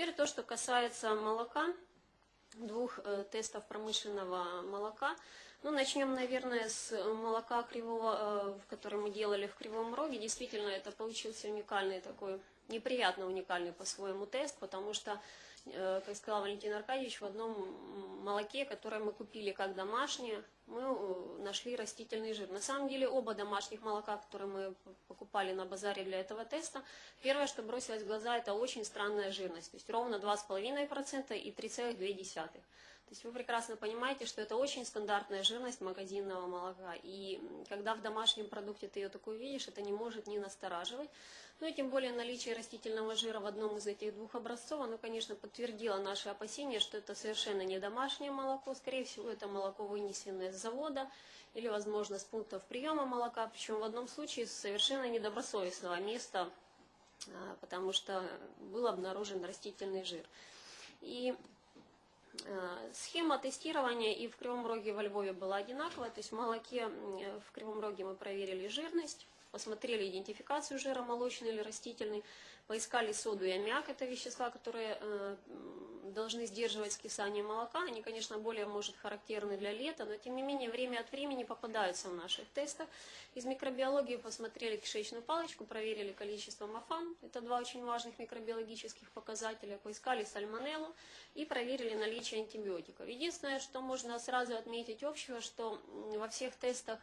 Теперь то, что касается молока, двух э, тестов промышленного молока. Ну, начнем, наверное, с молока кривого, э, который мы делали в Кривом Роге. Действительно, это получился уникальный такой, неприятно уникальный по-своему тест, потому что Э, как сказал Валентин Аркадьевич, в одном молоке, которое мы купили как домашнее, мы э, нашли растительный жир. На самом деле оба домашних молока, которые мы покупали на базаре для этого теста, первое, что бросилось в глаза, это очень странная жирность, то есть ровно 2,5% и 3,2%. То есть вы прекрасно понимаете, что это очень стандартная жирность магазинного молока. И когда в домашнем продукте ты ее такую видишь, это не может не настораживать. Ну и тем более наличие растительного жира в одном из этих двух образцов, оно, конечно, подтвердило наши опасения, что это совершенно не домашнее молоко. Скорее всего, это молоко вынесенное с завода или, возможно, с пунктов приема молока. Причем в одном случае с совершенно недобросовестного места, а, потому что был обнаружен растительный жир. И схема тестирования и в Кривом Роге, во Львове была одинаковая, то есть в молоке в Кривом Роге мы проверили жирность, посмотрели идентификацию жира, молочный или растительный, поискали соду и аммиак, это вещества, которые э, должны сдерживать скисание молока. Они, конечно, более, может, характерны для лета, но, тем не менее, время от времени попадаются в наших тестах. Из микробиологии посмотрели кишечную палочку, проверили количество мафан, это два очень важных микробиологических показателя, поискали сальмонеллу и проверили наличие антибиотиков. Единственное, что можно сразу отметить общего, что во всех тестах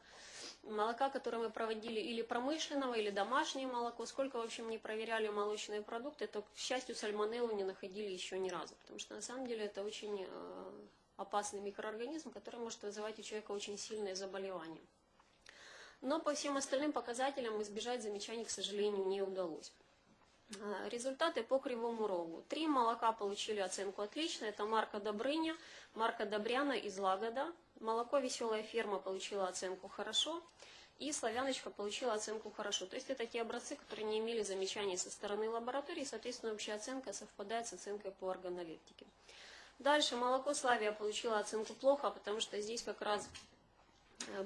молока, которое мы проводили, или промышленного, или домашнее молоко, сколько, в общем, не проверяли молочные продукты, то, к счастью, сальмонеллу не находили еще ни разу, потому что, на самом деле, это очень э, опасный микроорганизм, который может вызывать у человека очень сильные заболевания. Но по всем остальным показателям избежать замечаний, к сожалению, не удалось. Э, результаты по Кривому Рогу. Три молока получили оценку отлично. Это Марка Добрыня, Марка Добряна из Лагода, Молоко «Веселая ферма» получила оценку «хорошо», и «Славяночка» получила оценку «хорошо». То есть это те образцы, которые не имели замечаний со стороны лаборатории, соответственно, общая оценка совпадает с оценкой по органолептике. Дальше молоко «Славия» получила оценку «плохо», потому что здесь как раз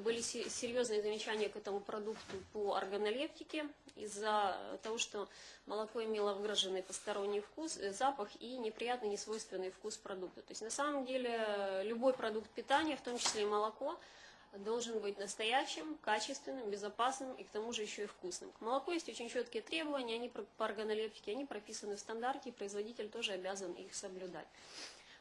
были серьезные замечания к этому продукту по органолептике из-за того, что молоко имело выраженный посторонний вкус, э, запах и неприятный, несвойственный вкус продукта. То есть на самом деле любой продукт питания, в том числе и молоко, должен быть настоящим, качественным, безопасным и к тому же еще и вкусным. К молоку есть очень четкие требования, они по органолептике, они прописаны в стандарте, и производитель тоже обязан их соблюдать.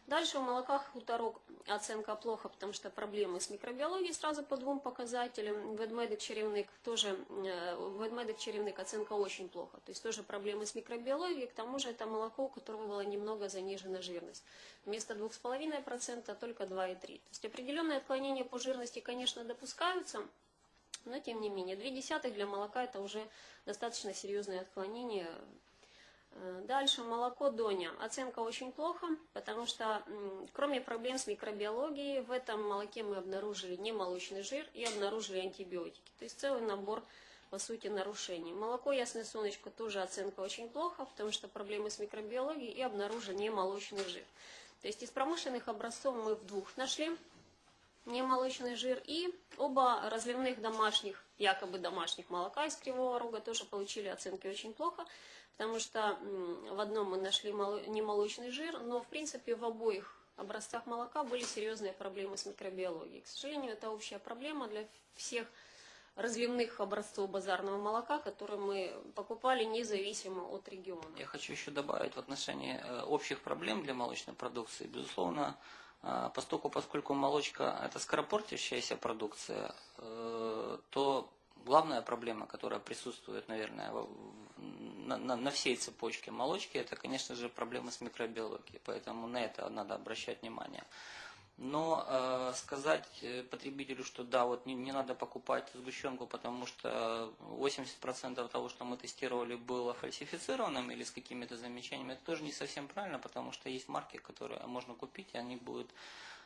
Дальше у молока хуторок оценка плохо, потому что проблемы с микробиологией сразу по двум показателям. Ведмедик черевник тоже, э, ведмедик черевник оценка очень плохо. То есть тоже проблемы с микробиологией, к тому же это молоко, у которого была немного занижена жирность. Вместо 2,5% только 2,3%. То есть определенные отклонения по жирности, конечно, допускаются, но тем не менее, 0,2 для молока это уже достаточно серьезное отклонение дальше молоко Доня. Оценка очень плохо, потому что кроме проблем с микробиологией, в этом молоке мы обнаружили немолочный жир и обнаружили антибиотики. То есть целый набор, по сути, нарушений. Молоко Ясное Солнышко тоже оценка очень плохо, потому что проблемы с микробиологией и обнаружили немолочный жир. То есть из промышленных образцов мы в двух нашли немолочный жир и оба разливных домашних, якобы домашних молока из Кривого Рога тоже получили оценки очень плохо потому что в одном мы нашли немолочный жир, но в принципе в обоих образцах молока были серьезные проблемы с микробиологией. К сожалению, это общая проблема для всех разливных образцов базарного молока, которые мы покупали независимо от региона. Я хочу еще добавить в отношении э, общих проблем для молочной продукции. Безусловно, поскольку, поскольку молочка – это скоропортящаяся продукция, э, то главная проблема, которая присутствует, наверное, на, на, на всей цепочке молочки, это, конечно же, проблемы с микробиологией. Поэтому на это надо обращать внимание. Но э, сказать э, потребителю, что да, вот не, не надо покупать сгущенку, потому что 80% того, что мы тестировали, было фальсифицированным или с какими-то замечаниями, это тоже не совсем правильно, потому что есть марки, которые можно купить, и они будут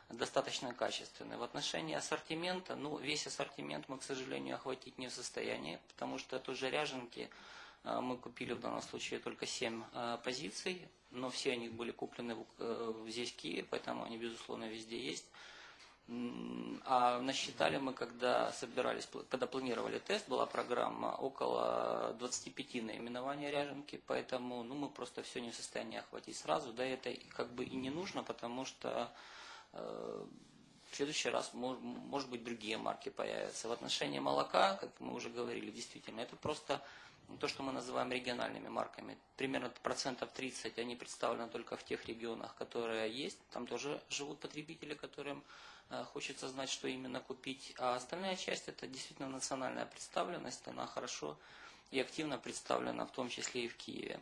достаточно качественные. В отношении ассортимента, ну, весь ассортимент мы, к сожалению, охватить не в состоянии, потому что тоже ряженки э, мы купили в данном случае только 7 э, позиций, но все они были куплены э, здесь в Киеве, поэтому они, безусловно, везде есть. А насчитали мы, когда собирались, когда планировали тест, была программа около 25 наименований ряженки, поэтому ну, мы просто все не в состоянии охватить сразу, да, это как бы и не нужно, потому что э, следующий раз, мож- может быть, другие марки появятся. В отношении молока, как мы уже говорили, действительно, это просто то, что мы называем региональными марками. Примерно процентов 30 они представлены только в тех регионах, которые есть. Там тоже живут потребители, которым э, хочется знать, что именно купить. А остальная часть это действительно национальная представленность. Она хорошо и активно представлена, в том числе и в Киеве.